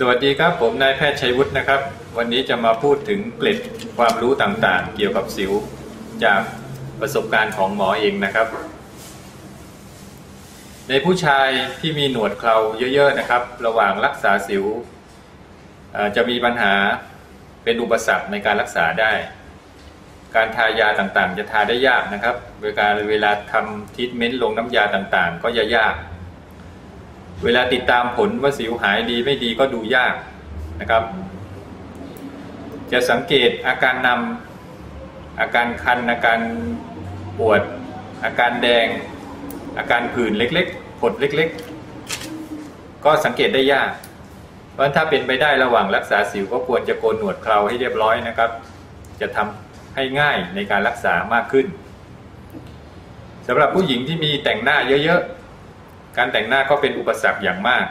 สวัสดีครับ ผมนายแพทย์ชัยวุฒินะครับ วันนี้จะมาพูดถึงเกล็ดความรู้ต่างๆ เกี่ยวกับสิว จากประสบการณ์ของหมอเองนะครับ ในผู้ชายที่มีหนวดเคราเยอะๆนะครับ ระหว่างรักษาสิว จะมีปัญหาเป็นอุปสรรคในการรักษาได้ การทายาต่างๆ จะทาได้ยากนะครับ เวลาเวลาทำทรีทเมนต์ลงน้ำยาต่างๆ ก็จะยาก เวลาติดตามผลว่าสิวหายดีไม่ดีก็ดูยากนะครับ จะสังเกตอาการนำอาการคัน อาการปวด อาการแดง อาการผื่นเล็กๆผดเล็กๆ ก็สังเกตได้ยากเพราะถ้าเป็นไปได้ระหว่างรักษาสิวก็ควรจะโกนหนวดเคราให้เรียบร้อยนะครับ จะทำให้ง่ายในการรักษามากขึ้นสำหรับผู้หญิงที่มีแต่งหน้าเยอะ การแต่งหน้าก็เป็นอุปสรรคอย่างมาก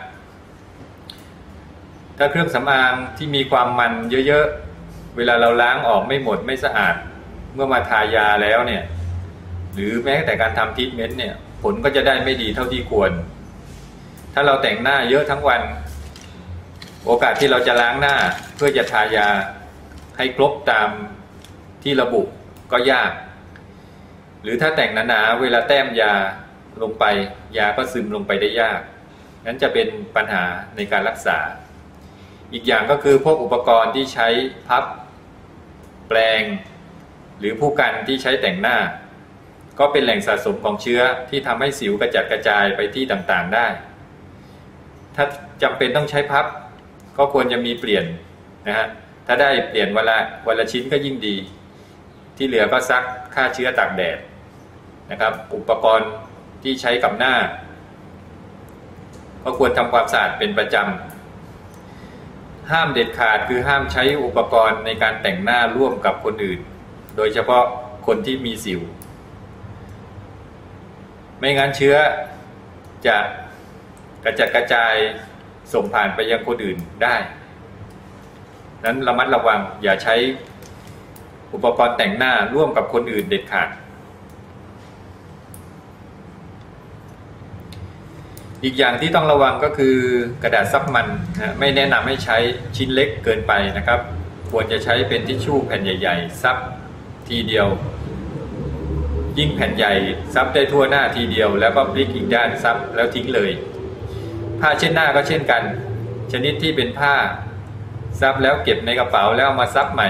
ถ้าเครื่องสำอางที่มีความมันเยอะๆ เวลาเราล้างออกไม่หมดไม่สะอาด เมื่อมาทายาแล้วเนี่ย หรือแม้แต่การทำทรีทเมนต์เนี่ย ผลก็จะได้ไม่ดีเท่าที่ควร ถ้าเราแต่งหน้าเยอะทั้งวัน โอกาสที่เราจะล้างหน้าเพื่อจะทายาให้ครบตามที่ระบุก็ยาก หรือถ้าแต่งหนาๆเวลาแต้มยา ลงไปยาก็ซึมลงไปได้ยาก นั้นจะเป็นปัญหาในการรักษา อีกอย่างก็คือพวกอุปกรณ์ที่ใช้พับ แปลง หรือผู้กันที่ใช้แต่งหน้า ก็เป็นแหล่งสะสมของเชื้อที่ทำให้สิวกระจัดกระจายไปที่ต่างๆได้ ถ้าจำเป็นต้องใช้พับ ก็ควรจะมีเปลี่ยนนะฮะถ้าได้เปลี่ยนวันละวันละชิ้นก็ยิ่งดี ที่เหลือก็ซักฆ่าเชื้อตากแดดนะครับ อุปกรณ์ ที่ใช้กับหน้า ก็ควรทำความสะอาดเป็นประจำ ห้ามเด็ดขาดคือห้ามใช้อุปกรณ์ในการแต่งหน้าร่วมกับคนอื่น โดยเฉพาะคนที่มีสิว ไม่งั้นเชื้อจะกระจัดกระจายส่งผ่านไปยังคนอื่นได้นั้นระมัดระวังอย่าใช้อุปกรณ์แต่งหน้าร่วมกับคนอื่นเด็ดขาด อีกอย่างที่ต้องระวังก็คือกระดาษซับมันนะไม่แนะนำให้ใช้ชิ้นเล็กเกินไปนะครับ ควรจะใช้เป็นทิชชู่แผ่นใหญ่ ๆ ซับทีเดียว ยิ่งแผ่นใหญ่ซับได้ทั่วหน้าทีเดียว แล้วก็พลิกอีกด้านซับแล้วทิ้งเลย ผ้าเช็ดหน้าก็เช่นกัน ชนิดที่เป็นผ้าซับแล้วเก็บในกระเป๋าแล้วมาซับใหม่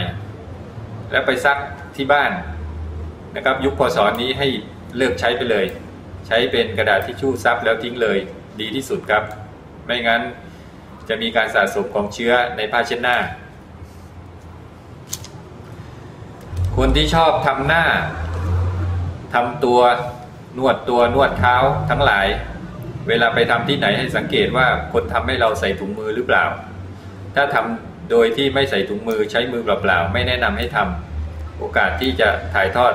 แล้วไปซักที่บ้านนะครับ ยุคพศนี้ให้เลิกใช้ไปเลย ใช้เป็นกระดาษทิชชู่ซับแล้วทิ้งเลย ดีที่สุดครับ ไม่งั้นจะมีการสะสมของเชื้อในผ้าเช็ดหน้า คนที่ชอบทำหน้าทำตัวนวดตัวนวดเท้าทั้งหลาย เวลาไปทำที่ไหนให้สังเกตว่าคนทำให้เราใส่ถุงมือหรือเปล่า ถ้าทำโดยที่ไม่ใส่ถุงมือใช้มือเปล่าๆไม่แนะนำให้ทำโอกาสที่จะถ่ายทอด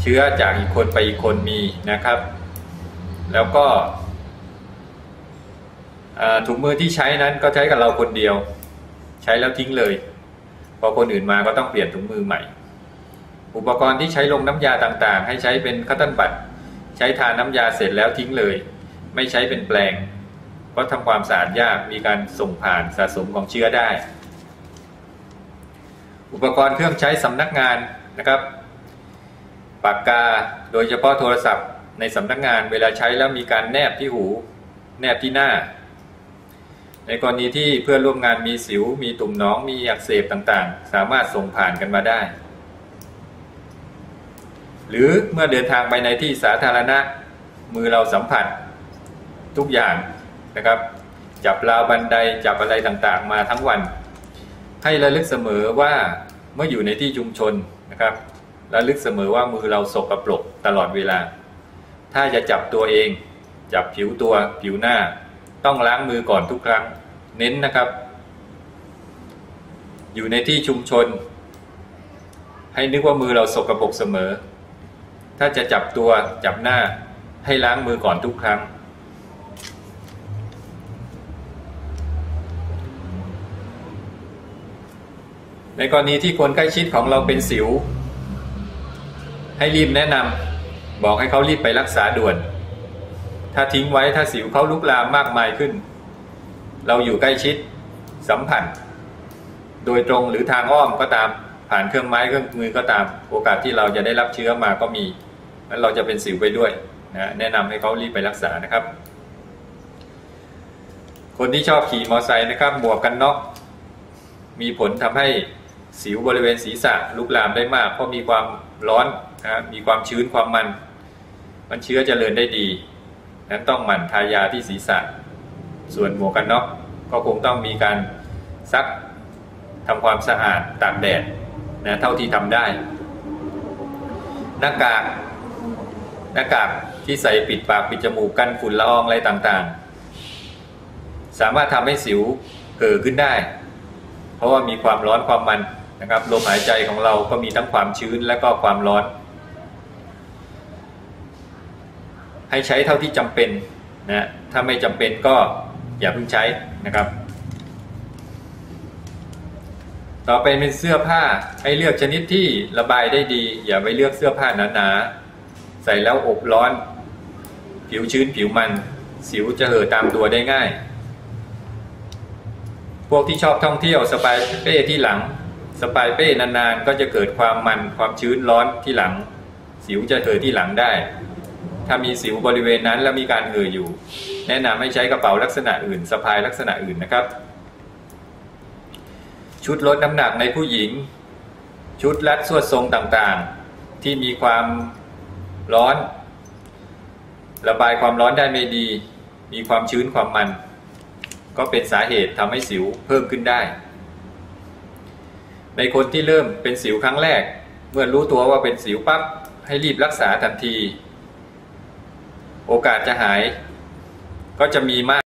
เชื้อจากอีกคนไปอีกคนมีนะครับ แล้วก็ ถุงมือที่ใช้นั้นก็ใช้กับเราคนเดียว ใช้แล้วทิ้งเลย พอคนอื่นมาก็ต้องเปลี่ยนถุงมือใหม่ อุปกรณ์ที่ใช้ลงน้ำยาต่างๆ ให้ใช้เป็นคัตเติลบัตใช้ทาน้ำยาเสร็จแล้วทิ้งเลย ไม่ใช้เป็นแปลง เพราะทำความสะอาดยากมีการส่งผ่านสะสมของเชื้อได้ อุปกรณ์เครื่องใช้สำนักงานนะครับปากกาโดยเฉพาะโทรศัพท์ในสำนักงานเวลาใช้แล้วมีการแนบที่หู แนบที่หน้า ในกรณีที่เพื่อนร่วมงานมีสิว มีตุ่มน้องมีอักเสบต่างๆ สามารถส่งผ่านกันมาได้ หรือเมื่อเดินทางไปในที่สาธารณะ มือเราสัมผัส ทุกอย่างนะครับ จับราวบันไดจับอะไรต่างๆ มาทั้งวัน ให้ระลึกเสมอว่าเมื่ออยู่ในที่ชุมชนนะครับระลึกเสมอว่ามือเราสกปรกตลอดเวลา ถ้าจะจับตัวเอง จับผิวตัวผิวหน้า ต้องล้างมือก่อนทุกครั้ง เน้นนะครับ อยู่ในที่ชุมชน ให้นึกว่ามือเราสกรปรกเสมอ ถ้าจะจับตัวจับหน้าให้ล้างมือก่อนทุกครั้ง ในกรณีที่คนใกล้ชิดของเราเป็นสิว ให้รีบแนะนำบอกให้เขารีบไปรักษาด่วน ถ้าทิ้งไว้ถ้าสิวเขาลุกลามมากมายขึ้น เราอยู่ใกล้ชิดสัมผัสโดยตรงหรือทางอ้อมก็ตามผ่านเครื่องไม้เครื่องมือก็ตาม โอกาสที่เราจะได้รับเชื้อมาก็มีแล้วเราจะเป็นสิวไปด้วยนะแนะนำให้เขารีบไปรักษานะครับ คนที่ชอบขี่มอเตอร์ไซค์นะครับหมวกกันน็อกมีผลทำให้สิวบริเวณศีรษะลุกลามได้มาก เพราะมีความร้อนนะมีความชื้นความมัน มันเชื้อจเจริญได้ดี นั้นต้องหมั่นทายาที่ศีรษะ ส่วนหมวกกันน็อกก็คงต้องมีการซักทำความสะอาดตากแดดนะเท่าที่ทำได้ หน้ากากหน้ากากที่ใส่ปิดปากปิดจมูกกันฝุ่นละอองอะไรต่างๆ สามารถทำให้สิวเกิดขึ้นได้ เพราะว่ามีความร้อนความมันนะครับลมหายใจของเราก็มีทั้งความชื้นและก็ความร้อน ให้ใช้เท่าที่จำเป็นนะถ้าไม่จำเป็นก็ อย่าเพิ่งใช้นะครับ ต่อไปเป็นเสื้อผ้าให้เลือกชนิดที่ระบายได้ดี อย่าไปเลือกเสื้อผ้าหนาๆใส่แล้วอบร้อน ผิวชื้นผิวมัน สิวจะเห่อตามตัวได้ง่าย พวกที่ชอบท่องเที่ยวสปายเป้ที่หลัง สปายเป้นานๆ ก็จะเกิดความมันความชื้นร้อนที่หลัง สิวจะเห่อที่หลังได้ ถ้ามีสิวบริเวณนั้นแล้วมีการเห่ออยู่ แนะนำให้ใช้กระเป๋าลักษณะอื่นสะพายลักษณะอื่นนะครับ ชุดลดน้ำหนักในผู้หญิง ชุดรัดสวดทรงต่างๆ ที่มีความร้อน ระบายความร้อนได้ไม่ดี มีความชื้นความมัน ก็เป็นสาเหตุทำให้สิวเพิ่มขึ้นได้ ในคนที่เริ่มเป็นสิวครั้งแรก เมื่อรู้ตัวว่าเป็นสิวปั๊บให้รีบรักษาทันที โอกาสจะหาย ก็จะมีมาก